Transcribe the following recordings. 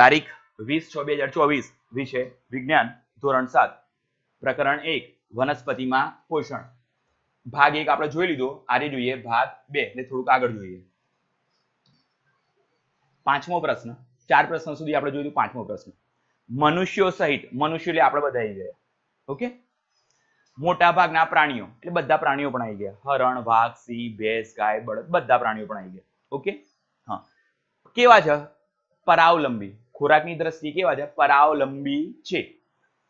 તારીખ વીસ છ બે હજાર ચોવીસ, વિષય વિજ્ઞાન, ધોરણ સાત, પ્રકરણ એક, વનસ્પતિમાં પોષણ. ભાગ એક આપણે જોઈ લીધો, આજે જોઈએ ભાગ બે ને થોડુંક આગળ જોઈએ. પાંચમો પ્રશ્ન, ચાર પ્રશ્ન સુધી આપણે જોયું પાંચમો પ્રશ્ન. મનુષ્યો સહિત, મનુષ્ય એટલે આપણે બધા આવી ગયા. ઓકે? મોટા ભાગના પ્રાણીઓ, એટલે બધા પ્રાણીઓ પણ આવી ગયા. હરણ, વાઘ, સિંહ, ભેંસ, ગાય, બળદ, બધા પ્રાણીઓ પણ આવી ગયા. ઓકે? હા. કેવા છે? પરાવલંબી. ખોરાકની દ્રષ્ટિએ કેવા છે? પરાવલંબી છે.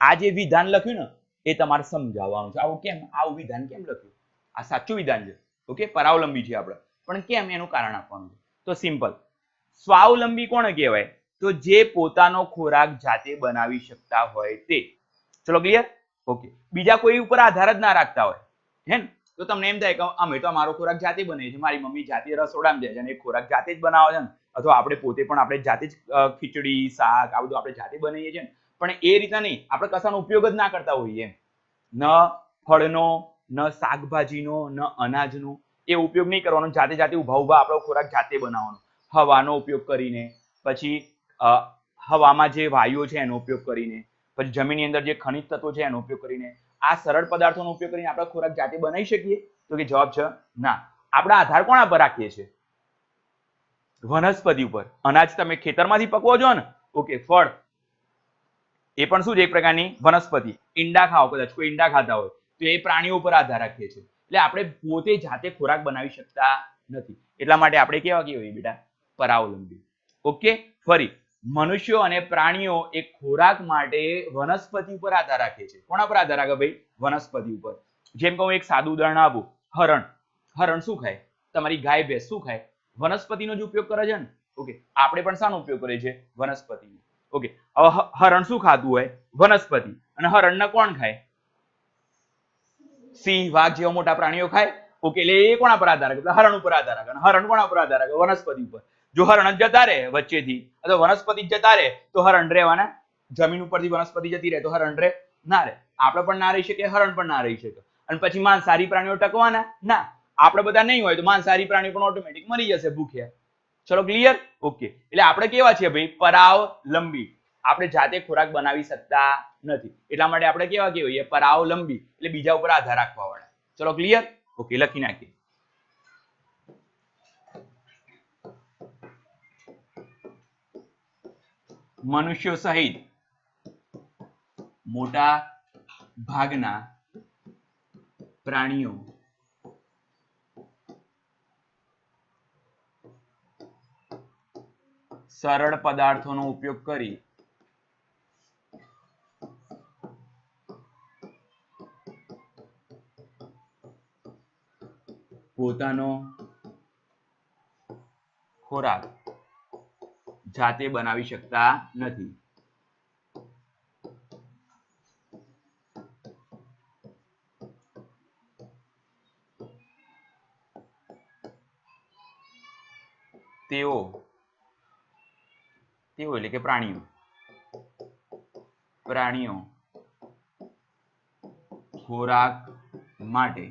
આ જે વિધાન લખ્યું ને, એ તમારે સમજાવવાનું છે. આવું કેમ? આવું વિધાન કેમ લખ્યું? આ સાચું વિધાન છે. ઓકે? પરાવલંબી છે આપણે. પણ કેમ એનું કારણ આપવાનું છે? તો સિમ્પલ. સ્વાવલંબી કોને કહેવાય? તો જે પોતાનો ખોરાક જાતે બનાવી શકતા હોય તે. ચલો ક્લિયર ઓકે. બીજા કોઈ ઉપર આધાર જ ના રાખતા હોય. હે ને? તો તમને એમ થાય કે અમે તો અમારો ખોરાક જાતે બને છે મારી મમ્મી જાતે રસોડામાં જાય છે અને એ ખોરાક જાતે જ બનાવે છે ને. અથવા આપણે પોતે પણ આપણે જાતે જ ખીચડી, શાક, આ બધું આપણે જાતે બનાવીએ છીએ પણ એ રીતના નહીં. આપણે કશાનો ઉપયોગ જ ના કરતા હોઈએ ન ફળનો, ન શાકભાજીનો, ન અનાજનો એ ઉપયોગ નહીં કરવાનો. જાતે જાતે ઊભા ઊભા આપણો ખોરાક જાતે બનાવવાનો. હવાનો ઉપયોગ કરીને, પછી હવામાં જે વાયુઓ છે એનો ઉપયોગ કરીને, પછી જમીનની અંદર જે ખનિજ તત્વો છે એનો ઉપયોગ કરીને, આ સરળ પદાર્થોનો ઉપયોગ કરીને આપણે ખોરાક જાતે બનાવી શકીએ? તો કે જવાબ છે ના. આપણા આધાર કોના પર રાખીએ છીએ? વનસ્પતિ ઉપર. અનાજ તમે ખેતરમાંથી પકવો છો ને? ઓકે, ફળ. એ પણ શું છે? એક પ્રકારની વનસ્પતિ. ઈંડા ખાઓ કદાચ, કોઈ ઈંડા ખાતા હોય, તો એ પ્રાણીઓ ઉપર આધાર રાખીએ છીએ એટલે આપણે પોતે જાતે ખોરાક બનાવી શકતા નથી. એટલા માટે આપણે કેવા કહેવાય બેટા? પરાવલંબી. ઓકે, ફરી. મનુષ્યો અને પ્રાણીઓ એ ખોરાક માટે વનસ્પતિ ઉપર આધાર રાખે છે. કોના પર આધાર રાખે ભાઈ? વનસ્પતિ ઉપર. જેમ કે હું એક સાદું ઉદાહરણ આપું. હરણ. હરણ શું ખાય? તમારી ગાય ભેંસ શું ખાય? વનસ્પતિનો જ ઉપયોગ કરે છે ને? ઓકે આપણે પણ શાનો ઉપયોગ કરીએ છીએ? વનસ્પતિનો. ઓકે હરણ શું ખાતું હોય? વનસ્પતિ. અને હરણને કોણ ખાય? સિંહ, વાઘ જેવા મોટા પ્રાણીઓ ખાય? ઓકે એટલે એ કોના પર આધાર રાખે? હરણ ઉપર આધાર રાખે. હરણ કોના પર આધાર રાખે? વનસ્પતિ ઉપર. જો હરણ જતા રહે વચ્ચેથી, અથવા વનસ્પતિ જતા રહે, તો હરણ રહેવાના? જમીન ઉપરથી વનસ્પતિ જતી રહે, તો હરણ રહે ના રહે આપણે પણ ના રહી શકીએ, હરણ પણ ના રહી શકે. અને પછી માંસાહારી પ્રાણીઓ ટકવાના? ના. આપણે બધા નહીં હોય તો માંસાહારી પ્રાણી પણ ઓટોમેટિક મરી જશે ભૂખ્યા. ચલો ક્લિયર ઓકે એટલે આપણે કેવા છીએ ભાઈ? પરાવલંબી આપણે જાતે ખોરાક બનાવી શકતા નથી. એટલા માટે આપણે કેવા કહેવાય પરાવલંબી એટલે બીજા ઉપર આધાર રાખવા વાળા. ચલો ક્લિયર ઓકે લખી નાખીએ. મનુષ્યો સહિત મોટા ભાગના પ્રાણીઓ સરળ પદાર્થોનો ઉપયોગ કરી. પોતાનો ખોરાક જાતે બનાવી શકતા નથી. તેઓ તેઓ એટલે કે પ્રાણીઓ. પ્રાણીઓ ખોરાક માટે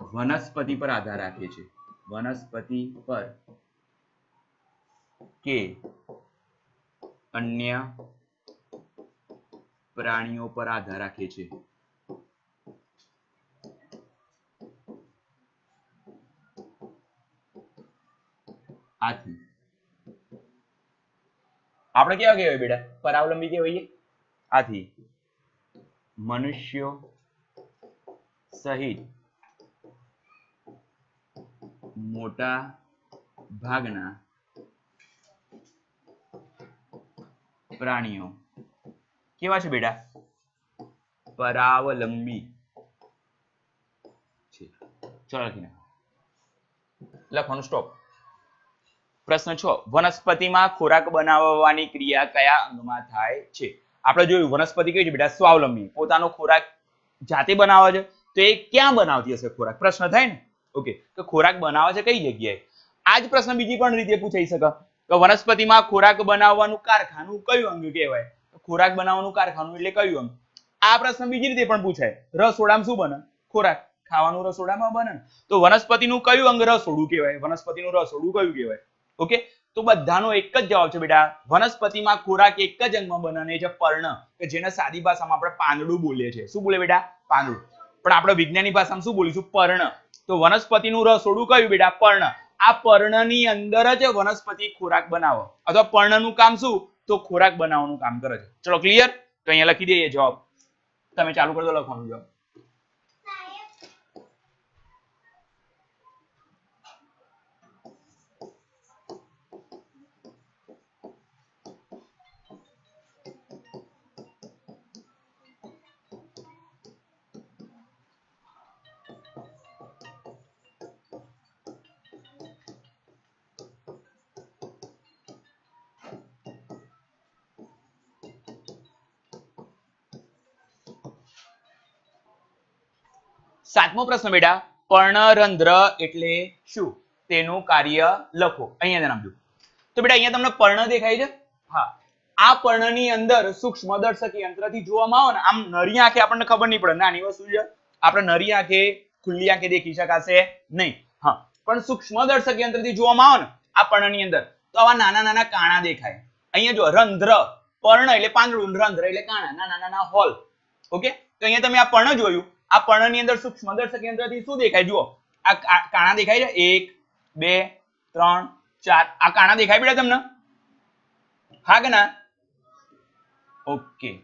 વનસ્પતિ પર આધાર રાખે છે. વનસ્પતિ પર કે અન્ય પ્રાણીઓ પર આધાર રાખે છે. આથી આપણે કેવા કહેવાય બેટા? પરાવલંબી કહેવાય આથી મનુષ્યો સહિત મોટા ભાગના પ્રાણીઓ કેવા છે બેટા? પરાવલંબી છે. ચલો લખવાનું સ્ટોપ પ્રશ્ન છ. વનસ્પતિમાં ખોરાક બનાવવાની ક્રિયા કયા અંગમાં થાય છે? આપણે જોયું વનસ્પતિ કેવી છે બેટા? સ્વાવલંબી. પોતાનો ખોરાક જાતે બનાવે છે? તો એ ક્યાં બનાવતી હશે ખોરાક? પ્રશ્ન થાય ને? ઓકે તો ખોરાક બનાવે છે કઈ જગ્યાએ? આ જ પ્રશ્ન બીજી પણ રીતે પૂછાઈ શકે. કે વનસ્પતિમાં ખોરાક બનાવવાનું કારખાનું કયું અંગ કહેવાય? ખોરાક બનાવવાનું કારખાનું એટલે કયું અંગ? આ પ્રશ્ન બીજી રીતે પણ પૂછાય. રસોડામાં શું બને? ખોરાક. ખાવાનું રસોડામાં બને તો વનસ્પતિનું કયું અંગ રસોડું કહેવાય? વનસ્પતિનું રસોડું કયું કહેવાય? ઓકે? તો બધાનો એક જ જવાબ છે બેટા. વનસ્પતિમાં ખોરાક એક જ અંગમાં બને છે પર્ણ, કે જેને સાદી ભાષામાં આપણે પાંદડું બોલીએ છીએ. શું બોલે બેટા? પાંદડું. પણ આપણે વિજ્ઞાની ભાષામાં શું બોલીશું? પર્ણ. તો વનસ્પતિનું રસોડું કયું બેટા? પર્ણ. આ પર્ણની અંદર જ વનસ્પતિ ખોરાક બનાવો. અથવા પર્ણનું કામ શું? તો ખોરાક બનાવવાનું કામ કરે છે. ચલો ક્લિયર તો અહીંયા લખી દઈએ જવાબ. તમે ચાલુ કરી દો લખવાનું જવાબ. સાતમો પ્રશ્ન બેટા, પર્ણરંધ્ર એટલે શું? તેનું કાર્ય લખો. અહીંયા ધ્યાન આપજો. તો બેટા, અહીંયા તમને પર્ણ દેખાય છે. હા. આ પર્ણની અંદર સૂક્ષ્મ દર્શક યંત્રથી જોવામાં આવે ને, આમ નરી આંખે આપણને ખબર નહીં પડે. નાની વસ્તુ છે. આપણે નરી આંખે, ખુલ્લી આંખે દેખી શકાશે નહીં. હા. પણ સૂક્ષ્મ દર્શક યંત્રથી જોવામાં આવે ને, આ પર્ણની અંદર, તો આવા નાના નાના કાણા દેખાય. અહીંયા જો, રંધ્ર, પર્ણ એટલે પાંદડું, રંધ્ર એટલે કાણા, નાના નાના હોલ. ઓકે? તો અહીંયા તમે આ પર્ણ જોયું. આ પર્ણની અંદર સૂક્ષ્મદર્શક યંત્રથી શું દેખાય? જુઓ, આ કાણા દેખાય છે. એક, બે, ત્રણ, ચાર. આ કાણા દેખાય બેટા તમને? હા કે ના? ઓકે.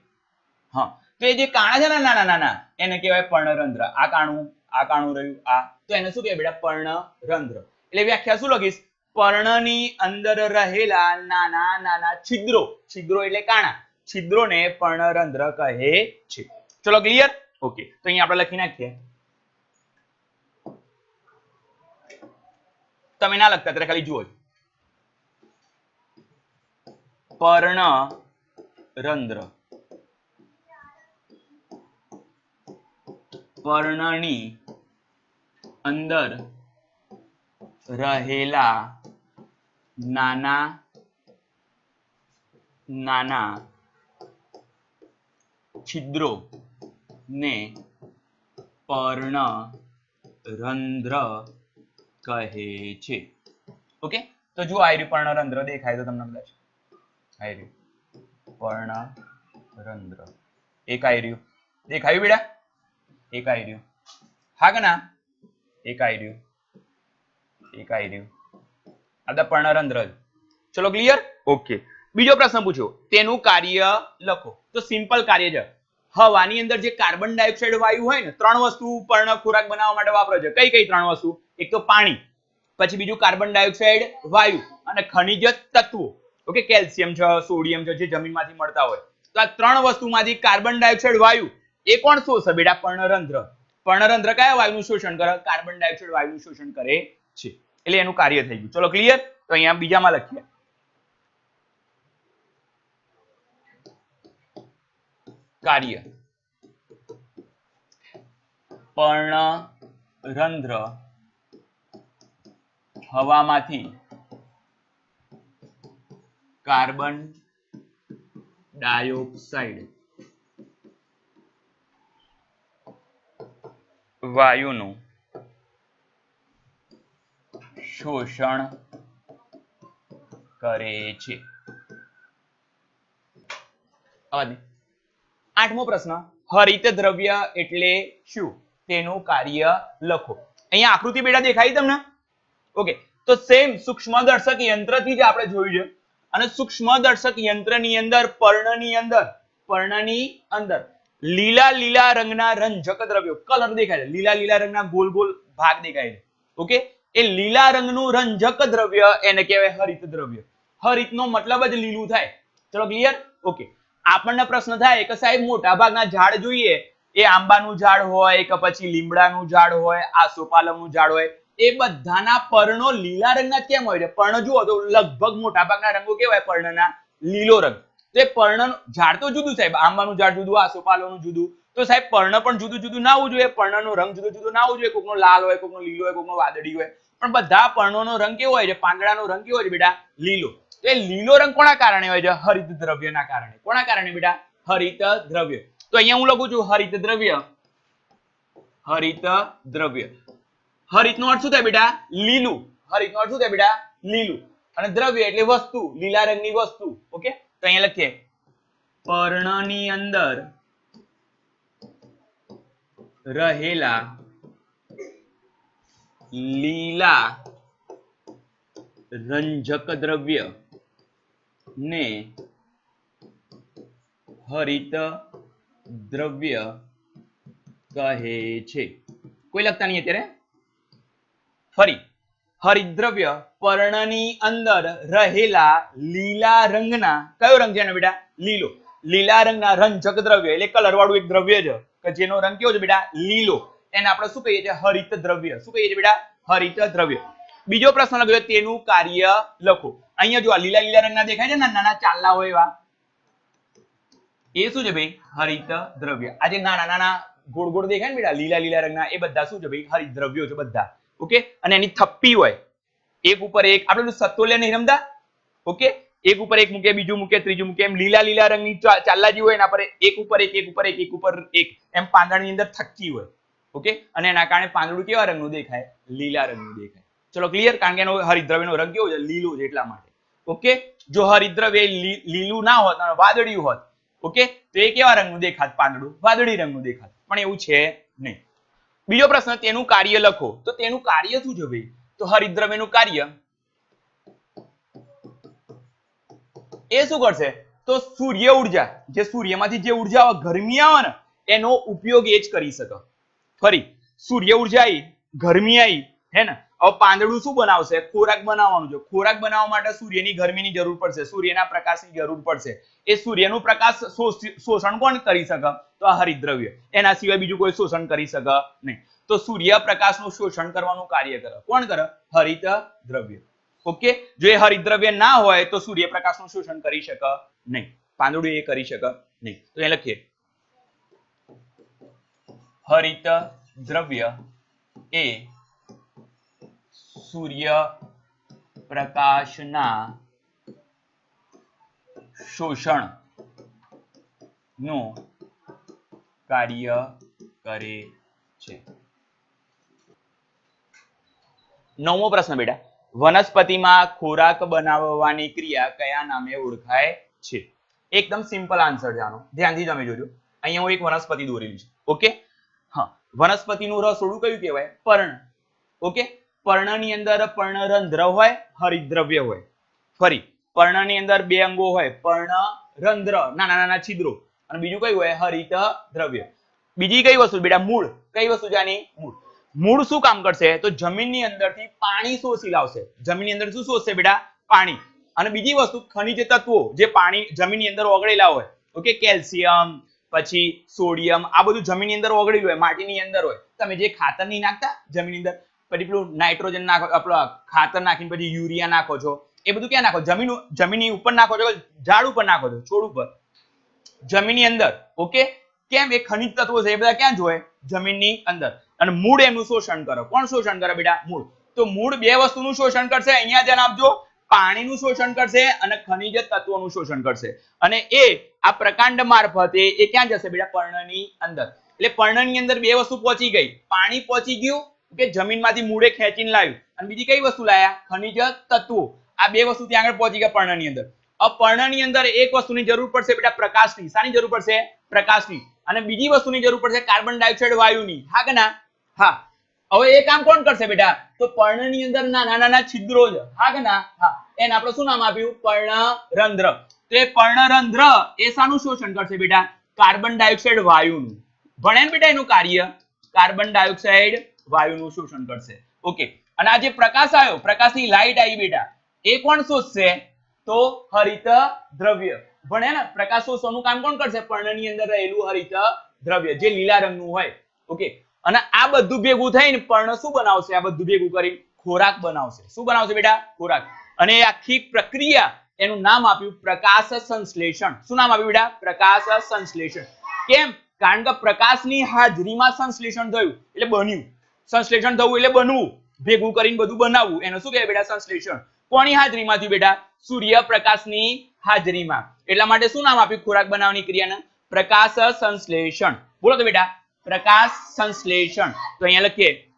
હા. તો એ જે કાણા છે ને નાના નાના એને કહેવાય પર્ણરંધ્ર. આ કાણું આ કાણું રહ્યું, આ. તો એને શું કહેવાય બેટા? પર્ણરંધ્ર. એટલે વ્યાખ્યા શું લખીશ? પર્ણની અંદર રહેલા નાના નાના છિદ્રો. છિદ્રો એટલે કાણા. છિદ્રોને પર્ણરંધ્ર કહે છે. ચલો ક્લિયર ઓકે, તો અહીંયા આપણે લખી નાખીએ. તમે ના લખતા, ત્યારે ખાલી જુઓ પર્ણ રંધ્ર. પર્ણની અંદર રહેલા નાના નાના છિદ્રો ને પર્ણ રંધ્ર કહે છે. ઓકે તો જો આ રહ્યું પર્ણરંધ્ર. દેખાય તો તમને કદાચ. આ રહ્યું. પર્ણરંધ્ર. એક આ રહ્યું. દેખાયું બેડા એક આ હા કે ના? એક આ રહ્યું. એક આ રહ્યું. આ બધા પર્ણરંધ્ર રંધ્ર ચલો ક્લિયર ઓકે બીજો પ્રશ્ન પૂછો તેનું કાર્ય લખો. તો સિમ્પલ કાર્ય છે. હવાની અંદર જે કાર્બન ડાયોક્સાઇડ વાયુ હોય ને, ત્રણ વસ્તુ પર્ણ ખોરાક બનાવવા માટે વાપરે છે. કઈ કઈ ત્રણ વસ્તુ? એક તો પાણી, પછી બીજું કાર્બન ડાયોક્સાઇડ વાયુ અને ખનિજ તત્વો. ઓકે, કેલ્શિયમ છે, સોડિયમ છે, જે જમીનમાંથી મળતા હોય. તો આ ત્રણ વસ્તુમાંથી કાર્બન ડાયોક્સાઇડ વાયુ, એ કોણ શોષે બેટા? પર્ણરંધ્ર. પર્ણરંધ્ર કયા વાયુનું શોષણ કરે? કાર્બન ડાયોક્સાઇડ વાયુનું શોષણ કરે છે. એટલે એનું કાર્ય થઈ ગયું. ચલો ક્લિયર તો અહીંયા બીજામાં લખીએ. કાર્ય પર્ણરંધ્ર હવામાંથી કાર્બન ડાયોક્સાઇડ વાયુનું શોષણ કરે છે દે. આઠમો પ્રશ્ન, હરિત દ્રવ્ય એટલે શું? તેનું કાર્ય લખો. અહીંયા આકૃતિ બેટા દેખાય તમને? ઓકે, તો સેમ સૂક્ષ્મદર્શક યંત્રથી જ આપણે જોયું છે. અને સૂક્ષ્મદર્શક યંત્રની અંદર, પર્ણની અંદર પર્ણની અંદર, લીલા લીલા રંગના રંજક દ્રવ્યો કલર દેખાય છે. લીલા લીલા રંગના ગોલ ગોલ ભાગ દેખાય છે. ઓકે, એ લીલા રંગનું રંજક દ્રવ્ય એને કહેવાય હરિત દ્રવ્ય. હરિતનો મતલબ જ લીલું થાય. ચલો ક્લિયર ઓકે આપણને પ્રશ્ન થાય કે સાહેબ મોટા ભાગના ઝાડ જોઈએ. એ આંબાનું ઝાડ હોય કે પછી લીમડાનું ઝાડ હોય, આસોપાલમનું ઝાડ હોય. એ બધાના પર્ણો લીલા રંગના કેમ હોય છે? પર્ણ જુઓ તો લગભગ મોટા ભાગના રંગો કેવા હોય? પર્ણના લીલો રંગ. તો એ પર્ણ ઝાડ તો જુદું સાહેબ. આંબાનું ઝાડ જુદું આસોપાલવનું જુદું. તો સાહેબ, પર્ણ પણ જુદું જુદું ના હોવું જોઈએ. પર્ણનો રંગ જુદો જુદો ના હોવો જોઈએ. કોકનો લાલ હોય, કોકનો લીલો હોય, કોકનો વાદળી હોય. પણ બધા પર્ણોનો રંગ કેવો હોય છે? પાંદડાનો રંગ કેવો હોય છે બેટા? લીલો. તો એ લીલો રંગ કોના કારણે હોય છે? હરિત દ્રવ્યના કારણે. કોના કારણે બેટા? હરિત દ્રવ્ય. તો અહીંયા હું લખું છું હરિત દ્રવ્ય. હરિત દ્રવ્ય. હરિતનો અર્થ શું થાય બેટા? લીલું. હરિતનો અર્થ શું થાય બેટા? લીલું. અને દ્રવ્ય એટલે વસ્તુ, લીલા રંગની વસ્તુ. ઓકે? તો અહીંયા લખીએ. પર્ણની અંદર રહેલા લીલા રંજક દ્રવ્ય. ને હરિત દ્રવ્ય કહે છે. કોઈ લખતા નહીં અત્યારે? ફરી. હરિદ્રવ્ય પર્ણની અંદર રહેલા લીલા રંગના, કયો રંગ છે એનો બેટા? લીલો. લીલા રંગના રંજક દ્રવ્ય, એટલે કલર વાળું એક દ્રવ્ય છે કે જેનો રંગ કેવો છે બેટા? લીલો. એને આપણે શું કહીએ છીએ? હરિત દ્રવ્ય. શું કહીએ છીએ બેટા? હરિત દ્રવ્ય. બીજો પ્રશ્ન લખ્યો તેનું કાર્ય લખો. અહીંયા જો આ લીલા લીલા રંગના દેખાય છે ને નાના ચાલ્લા હોય એવા. એ શું છે ભાઈ? હરિત દ્રવ્ય. આ જે નાના નાના ગોળ ગોળ દેખાય ને બેટા, લીલા લીલા રંગના, એ બધા શું છે ભાઈ? હરિત દ્રવ્યો છે બધા. ઓકે? અને એની થપ્પી હોય. એક ઉપર એક, આપણે પેલું નહીં રમતા? ઓકે? એક ઉપર એક મૂકે, બીજું મૂકે, ત્રીજું મૂકે, એમ લીલા લીલા રંગની ચા- ચાલ્લાજી હોય એના પર એક ઉપર એક એક ઉપર એક એક ઉપર એક. એમ પાંદડાની અંદર થક્કી હોય. ઓકે? અને એના કારણે પાંદડું કેવા રંગનું દેખાય? લીલા રંગનું દેખાય. ચલો ક્લિયર કારણ કે એનો હરિદ્રવ્યનો રંગ કેવો છે? લીલો છે એટલા માટે. ઓકે? જો હરિદ્રવ્ય લીલું ના હોત અને વાદળિયું હોત, ઓકે? તો એ કેવા રંગનું દેખાત? પાંદડું. વાદળી રંગનું દેખાત. પણ એવું છે નહીં. બીજો પ્રશ્ન, તેનું કાર્ય લખો. તો તેનું કાર્ય શું છે ભાઈ? તો હરિદ્રવ્યનું કાર્ય એ શું કરશે? તો સૂર્ય ઊર્જા. જે સૂર્યમાંથી જે ઊર્જા ગરમી આવે ને, એનો ઉપયોગ એ જ કરી શકે. ફરી. સૂર્ય ઊર્જા આવી ગરમી આવી હે ને? હવે પાંદડું શું બનાવશે? ખોરાક બનાવવાનું છે. ખોરાક બનાવવા માટે સૂર્યની ગરમીની જરૂર પડશે. સૂર્યના પ્રકાશની જરૂર પડશે. એ સૂર્યનું પ્રકાશ શોષણ કોણ કરી શકે? તો આ હરિદ્રવ્ય. એના સિવાય બીજું કોઈ શોષણ કરી શકે નહીં. તો સૂર્ય પ્રકાશનું શોષણ કરવાનું કાર્ય કરે. કોણ કરે? હરિત દ્રવ્ય ઓકે? જો એ હરિદ્રવ્ય ના હોય, તો સૂર્યપ્રકાશનું શોષણ કરી શકે નહીં. પાંદડું એ કરી શકે નહીં. તો એ લખીએ. હરિત દ્રવ્ય એ સૂર્ય પ્રકાશના શોષણનું કાર્ય કરે છે. નવમો પ્રશ્ન બેટા, વનસ્પતિમાં ખોરાક બનાવવાની ક્રિયા કયા નામે ઓળખાય છે? એકદમ સિમ્પલ આન્સર જાણો. ધ્યાનથી તમે જોજો. અહીંયા હું એક વનસ્પતિ દોરેલી છે. ઓકે હા. વનસ્પતિનું રસોડું કયું કહેવાય? પર્ણ. ઓકે પર્ણની અંદર પર્ણરંધ્ર હોય, હરિદ્રવ્ય હોય. ફરી, પર્ણની અંદર બે અંગો હોય, પર્ણરંધ્ર, નાના નાના છિદ્રો. અને બીજું કયું હોય? હરિત દ્રવ્ય બીજી કઈ વસ્તુ? બેટા, મૂળ. કઈ વસ્તુ છે મૂળ. મૂળ શું કામ કરશે? તો જમીનની અંદરથી પાણી શોષી લાવશે. જમીનની અંદર શું શોષશે બેટા? પાણી. અને બીજી વસ્તુ, ખનિજ તત્વો, જે પાણી જમીનની અંદર ઓગળેલા હોય. ઓકે, કેલ્શિયમ, પછી સોડિયમ, આ બધું જમીનની અંદર ઓગળેલું હોય, માટીની અંદર હોય. તમે જે ખાતર નહીં નાખતા, જમીનની અંદર પછી પેલું નાઇટ્રોજન નાખો, આપણો ખાતર નાખીને પછી યુરિયા નાખો છો. એ બધું ક્યાં નાખો? જમીન જમીનની ઉપર નાખો છો ઝાડ ઉપર નાખો છો? છોડ ઉપર. જમીનની અંદર. ઓકે? કેમ? એ ખનિજ તત્વો છે એ બધા ક્યાં જોવે? જમીનની અંદર. અને મૂળ એનું શોષણ કરો. કોણ શોષણ કરે બેટા? મૂળ. તો મૂળ બે વસ્તુનું શોષણ કરશે, અહીંયા ધ્યાન આપજો. પાણીનું શોષણ કરશે અને ખનિજ તત્વોનું શોષણ કરશે. અને એ આ પ્રકાંડ મારફતે એ ક્યાં જશે બેટા? પર્ણની અંદર. એટલે પર્ણની અંદર બે વસ્તુ પહોંચી ગઈ. પાણી પહોંચી ગયું કે જમીનમાંથી મૂળે ખેંચીને લાવ્યું. અને બીજી કઈ વસ્તુ લાયા? ખનિજ તત્વો. આ બે વસ્તુ ત્યાં આગળ પહોંચી ગયા પર્ણની અંદર. પર્ણની અંદર એક વસ્તુની જરૂર પડશે બેટા પ્રકાશની. શાની જરૂર પડશે? પ્રકાશની. અને બીજી વસ્તુની જરૂર પડશે કાર્બન ડાયોક્સાઇડ વાયુની. હા કે ના? હા. હવે એ કામ કોણ કરશે બેટા? તો પર્ણની અંદર નાના નાના છિદ્રો છે હા કે ના? હા. એને આપણે શું નામ આપ્યું? પર્ણરંધ્ર. તો એ પર્ણરંધ્ર એ શાનું શોષણ કરશે બેટા? કાર્બન ડાયોક્સાઇડ વાયુનું. ભણે બેટા એનું કાર્ય? કાર્બન ડાયોક્સાઇડ વાયુનું શોષણ કરશે. ઓકે અને આ જે પ્રકાશ આવ્યો, પ્રકાશની લાઈટ આવી બેટા. એ કોણ શોષશે? તો હરિત દ્રવ્ય. ભણે ને, પ્રકાશ શોષણનું કામ કોણ કરશે? પર્ણની અંદર રહેલું હરિત દ્રવ્ય, જે લીલા રંગનું હોય. ઓકે અને આ બધું ભેગું થઈને પર્ણ શું બનાવશે? આ બધું ભેગું કરી ખોરાક બનાવશે. શું બનાવશે બેટા? ખોરાક. અને આખી પ્રક્રિયા એનું નામ આપ્યું પ્રકાશ સંશ્લેષણ. શું નામ આપ્યું બેટા? પ્રકાશ સંશ્લેષણ. કેમ? કારણ કે પ્રકાશની હાજરીમાં સંશ્લેષણ થયું. એટલે બન્યું. સંશ્લેષણ થવું એટલે બનવું. ભેગું કરીને બધું બનાવવું. એનું શું કહેવાય બેટા સંશ્લેષણ? કોની હાજરીમાંથી બેટા? સૂર્યપ્રકાશની હાજરીમાં. એટલા માટે શું નામ આપ્યું? ખોરાક બનાવવાની ક્રિયાને. પ્રકાશ સંશ્લેષણ. બોલો તો બેટા. પ્રકાશ સંશ્લેષણ. તો અહીંયા લખીએ.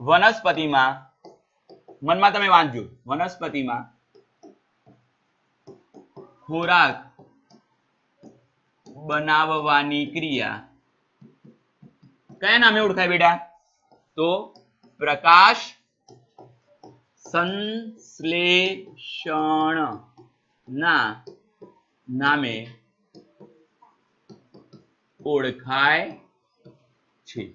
વનસ્પતિમાં, મનમાં તમે વાંચજો. વનસ્પતિમાં ખોરાક બનાવવાની ક્રિયા. કયા નામે ઓળખાય બેટા? તો પ્રકાશ સંશ્લેષણ ના નામે ઓળખાય છે.